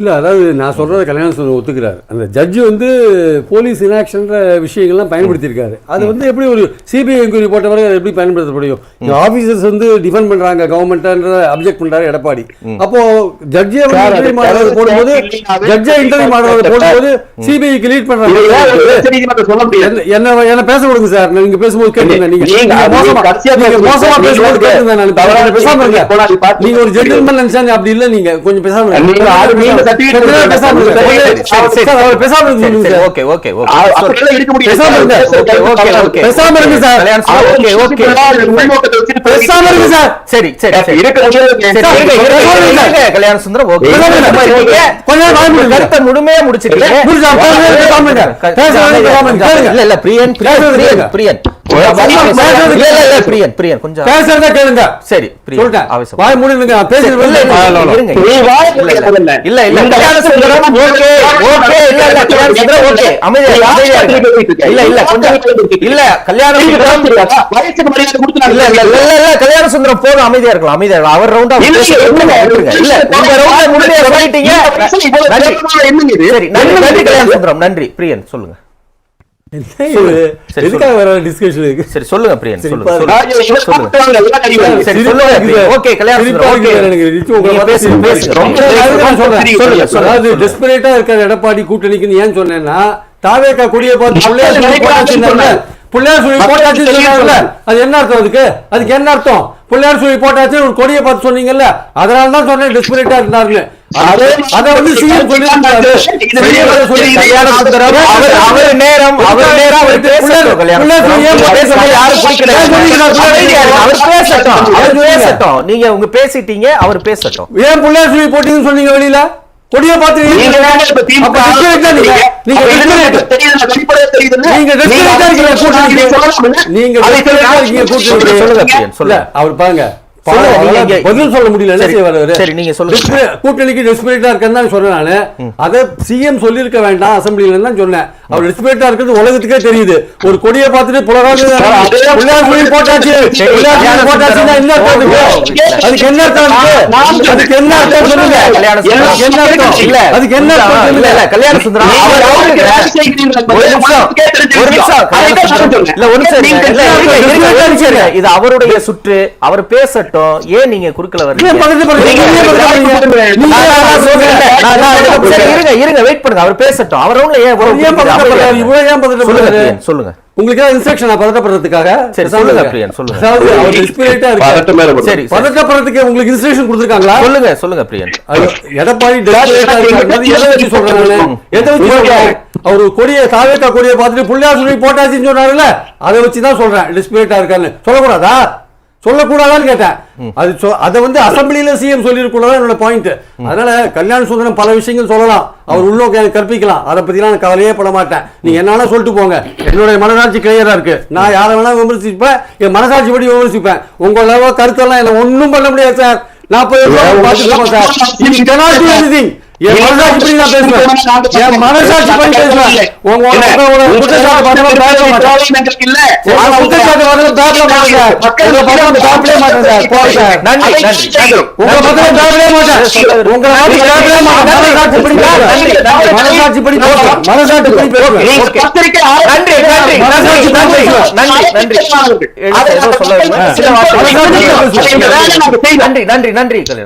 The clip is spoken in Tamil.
இல்ல அதாவது நான் சொல்றத கல்யாண சுந்தரம் ஒத்துக்கிறார். அந்த ஜட்ஜி வந்து போலீஸ் இனாக்ஷன்ற விஷயங்கள்லாம் பயன்படுத்தியிருக்காரு. அது வந்து எப்படி ஒரு சிபிஐ என்கொயரி போட்ட வரை அது எப்படி பயன்படுத்த முடியும் ஆபீசர்ஸ் வந்து டிஃபெண்ட் பண்றாங்க கவர்மெண்ட்ன்ற அப்ஜெக்ட் பண்றாரு எடப்பாடி. அப்போ இன்டர்வியூ மாடுறது போடும்போது ஜட்ஜை இன்டர்வியூ மாடுறது போடும்போது சிபிஐக்கு லீட் முடியாது. என்ன என்ன- பேச விடுங்க சார். நீங்க பேசும்போது கேட்டுங்க நீங்க நீங்க நீங்க அது மோசமா கடைசியா நீங்க பேசுங்க. மோசமா நீங்க பேசும்போது வந்து கேட்டுங்க நான் பேசாம இருங்க. நீங்க ஒரு ஜென்டில்மேன் நினைச்சாங்க அப்படி இல்ல. நீங்க கொஞ்சம் பேசாம கல்யாண் சுந்தரம். கருத்தை முழுமையா இல்ல பிரியன் பிரியன் பிரியன். பிரியன் பிரியன் பிரியன் கொஞ்சம் பேசுறதா கேளுங்க சரி பிரியன் வாய் சரி, பேசுறது இல்ல, இல்ல, இல்ல. இருங்க. நீ வாய் இல்ல, இல்ல. சுந்தரம் ஓகே ஓகே இல்ல இல்ல கல்யாண சுந்தரம் ஓகே அமைதியா நீ அமைதியா யார் இருங்க. பேசிட்டு இருக்க? இல்ல இல்ல கொஞ்சம் இல்ல கல்யாண நீங்க சுந்தரம் பேசுறீங்களா? வயசுக்கு மரியாதை கொடுத்து நான் இல்ல இல்ல இல்ல கல்யாண சுந்தரம் போதும் அமைதியா இருக்கலாம் அமைதியா இருக்கலாம் அவர் ரவுண்டா இல்ல, இல்ல, உங்க ரவுண்ட சொல்லிட்டீங்க நன்றி? சரி நன்றி? கல்யாண சுந்தரம் நன்றி பிரியன் சொல்லுங்க எதுக்காக வர டிஸ்கஷன் இருக்கு? சரி சொல்லுங்க பிரியன் டெஸ்பரேட்டா இருக்கிற எடப்பாடி கூட்டணிக்குன்னு ஏன் சொன்னேன்னா தாவேக்கா கொடியை பார்த்து பிள்ளையார் சொல்லி போட்டாச்சுன்னு சொன்னாங்கல்ல. அது என்ன அர்த்தம் அதுக்கு? அதுக்கு என்ன அர்த்தம்? பிள்ளையார் சொல்லி போட்டாச்சு ஒரு கொடியை பார்த்து சொன்னீங்கல்ல அதனால தான் சொன்னேன் டெஸ்பரேட்டா இருந்தாருன்னு அவர் நேரம் அவர் நேரம் அவர் பேசட்டும். அவர் பேசட்டும். நீங்க உங்க பேசிட்டீங்க அவர் பேசட்டும். ஏன் பிள்ளையார் சொல்லி போட்டீங்கன்னு சொன்னீங்க வெளியில? கொடியை பார்த்து நீங்க நீங்க நீங்க சொல்லுங்க. அவர் பாருங்க. பதில் சொல்ல முடியல. என்ன செய்வாரு? சரி, நீங்க சொல்லுங்க. கூட்டணிக்கு டெஸ்பரேட்டா இருக்கேன்னு தான் சொன்னேன் நானு. அத சிஎம் சொல்லிருக்க வேண்டாம் அசம்பிளில தான் சொன்னேன். அவர் டெஸ்பரேட்டா இருக்கிறது உலகத்துக்கே தெரியுது. ஒரு கொடியை பார்த்துட்டு சொல்லி போட்டாச்சு. போட்டாச்சுன்னா என்ன அதுக்கு? என்ன அர்த்தம் அதுக்கு? என்ன அர்த்தம் சொல்லுங்க. அதுக்கு என்ன அர்த்தம் இல்ல. அதுக்கு என்ன அர்த்தம் இல்ல சொல்லுங்க? இல்ல கல்யாண சுந்தரம். ஒரு நிமிஷம். ஒரு நிமிஷம். இல்ல ஒரு நிமிஷம். இது அவருடைய சுற்று. அவர் பேசட்டும் ஏன் நீங்க குறுக்கல ஏன் நீங்க- சொல்லுங்க. சரி, இருங்க இருங்க வெயிட் பண்ணுங்க அவர் பேசட்டும் அவர் ஏன் சொல்லுங்க உங்களுக்கு ஆ பதட்டப்படுறதுக்காக? சரி, சொல்லுங்க. பிரியன், சொல்லுங்க. அதாவது அவர். பதட்டமே இல்லை. சரி. பதட்டப்படுறதுக்கு உங்களுக்கு instruction கொடுத்திருக்காங்களா? சொல்லுங்க சொல்லுங்க பிரியன் எடப்பாடி. எதை வச்சு சொல்றேன் நானு? எதை வச்சு சொல்றேன்? அவரு கொடியை தாவேக்கா கொடியை பார்த்துட்டு புள்ளியார் சொல்லி போட்டாச்சுன்னு சொன்னாருல்ல அதை வச்சு தான் சொல்றேன் டிஸ்பிளேட்டா இருக்கான்னு சொல்லக்கூடாதா சொல்லக்கூடாதான்னு கேட்டேன். அது அதை வந்து அசம்பிளியில சிஎம் சொல்லிருக்கூடாது என்னோட பாயிண்ட் அதனால கல்யாண சுந்தரம் பல விஷயங்கள் சொல்லலாம். அவர் எனக்கு கற்பிக்கலாம். அதை பத்திலாம் நான் கவலையே பட மாட்டேன். நீங்க என்ன வேணா சொல்லிட்டு போங்க. என்னுடைய மனசாட்சி கிளியரா இருக்கு. நான் யாரை வேணா விமர்சிப்பேன். என் மனசாட்சி படி விமர்சிப்பேன். உங்களோட கருத்தெல்லாம் என்ன ஒண்ணும் பண்ண முடியாது சார் நாற்பது என் மனசாட்சி நான் என் உங்க குற்றச்சாட்டு பேச மாட்டேன். இல்ல. உங்க குற்றச்சாட்டு பார்த்தா பேச மாட்டேன் சார். உங்க பக்கம் பேசவே மாட்டேன் சார். போய் சார். நன்றி நன்றி கேட்கிறோம். உங்க பக்கம் பேசவே மாட்டேன். உங்க பேசவே மாட்டேன். மனசாட்சி படி பேசுவேன் மனசாட்சி படி பேசுவேன் மனசாட்சி படி பேசுவேன் நீங்க ஓகே. பத்திரிக்கை நன்றி சொல்ல